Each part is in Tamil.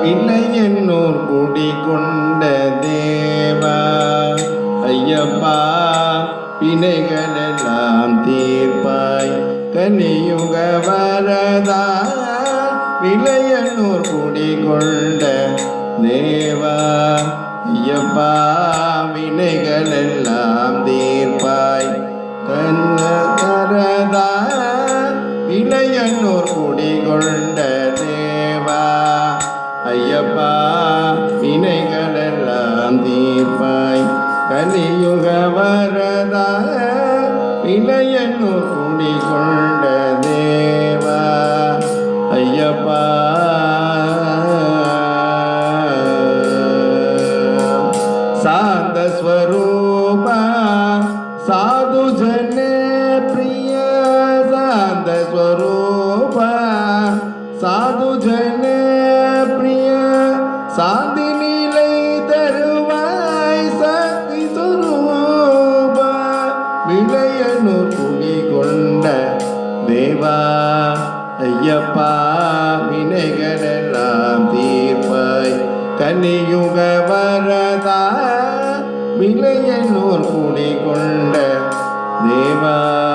வினை என்னூர் குடி கொண்ட தேவா ஐயப்பா வினைகளெல்லாம் தீர்ப்பாய் கனியுக வரதா. விலையனூர் குடி கொண்ட தேவா ஐயப்பா வினைகளெல்லாம் தீர்ப்பாய் கண்ண விலையனூர் குடிகொண்ட தேவா. ஐயப்பா வினைகளெல்லாம் தீர்ப்பாய். கலியுக வரதா விலையனூர் குடிகொண்ட தேவா. ஐயப்பா. சாந்த ஸ்வரூப சாது ஜனே பிரிய. சாது ஜன பிரிய சாந்தி நிலை தருவாய் சக்தி சுரூப. விளையனு புலி கொண்ட தேவா ஐயப்பா வினைகளெல்லாம் தீர்ப்பாய். கனியுக வரதா விளையனூர் குடி கொண்ட தேவா.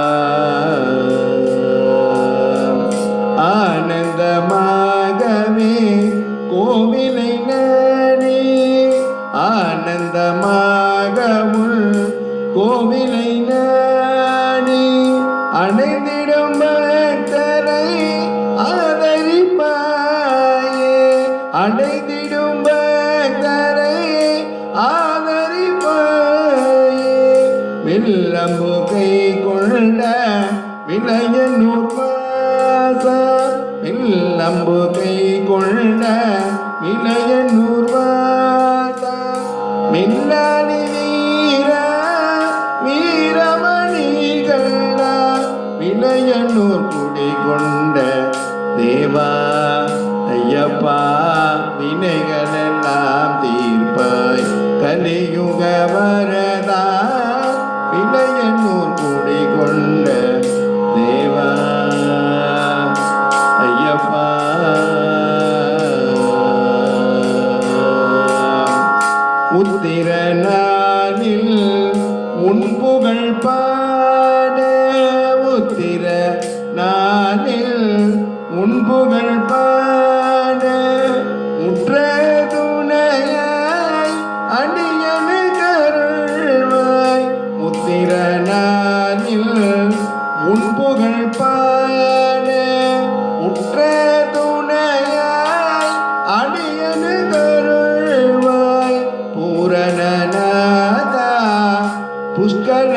கோவிலை நாடி அணைந்திடும் பக்தரை ஆதரிப்பாயே. அணைந்திடும் பக்தரை ஆதரிப்பாயே. வில்லம்பு கை கொண்ட விலையனூர் வாசா வில்லம்பு கை கொண்ட விலையனூர் வாசா இளையனூர் குடி கொண்ட தேவா ஐயப்பா வினைகளெல்லாம் தீர்ப்பாய். கலியுக வரதா இளையனூர் குடி கொண்ட தேவா ஐயப்பா. உத்திர உன் புகழ் பா நாளில் உன் புகழ் பாட உற்ற துணையாய் அடியனு தருள்வாய் பூரணநாதா புஷ்கர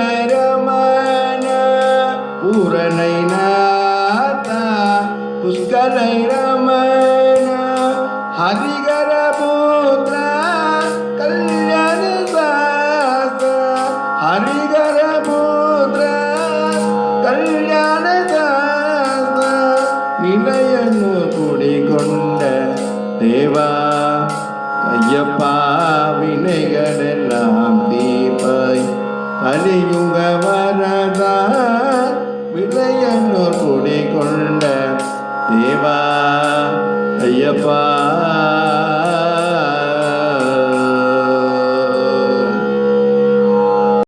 பூரணை நாதா புஷ்கரை ரமண ஹரிகர ನಿಲಯನು ಕುಡಿಕೊಂಡ ದೇವಾ ஐயப்பா வினைகளெல்லாம் தீபாய் கலியுக வரதா. விளையனூர் குடிகொண்ட தேவா ஐயப்பா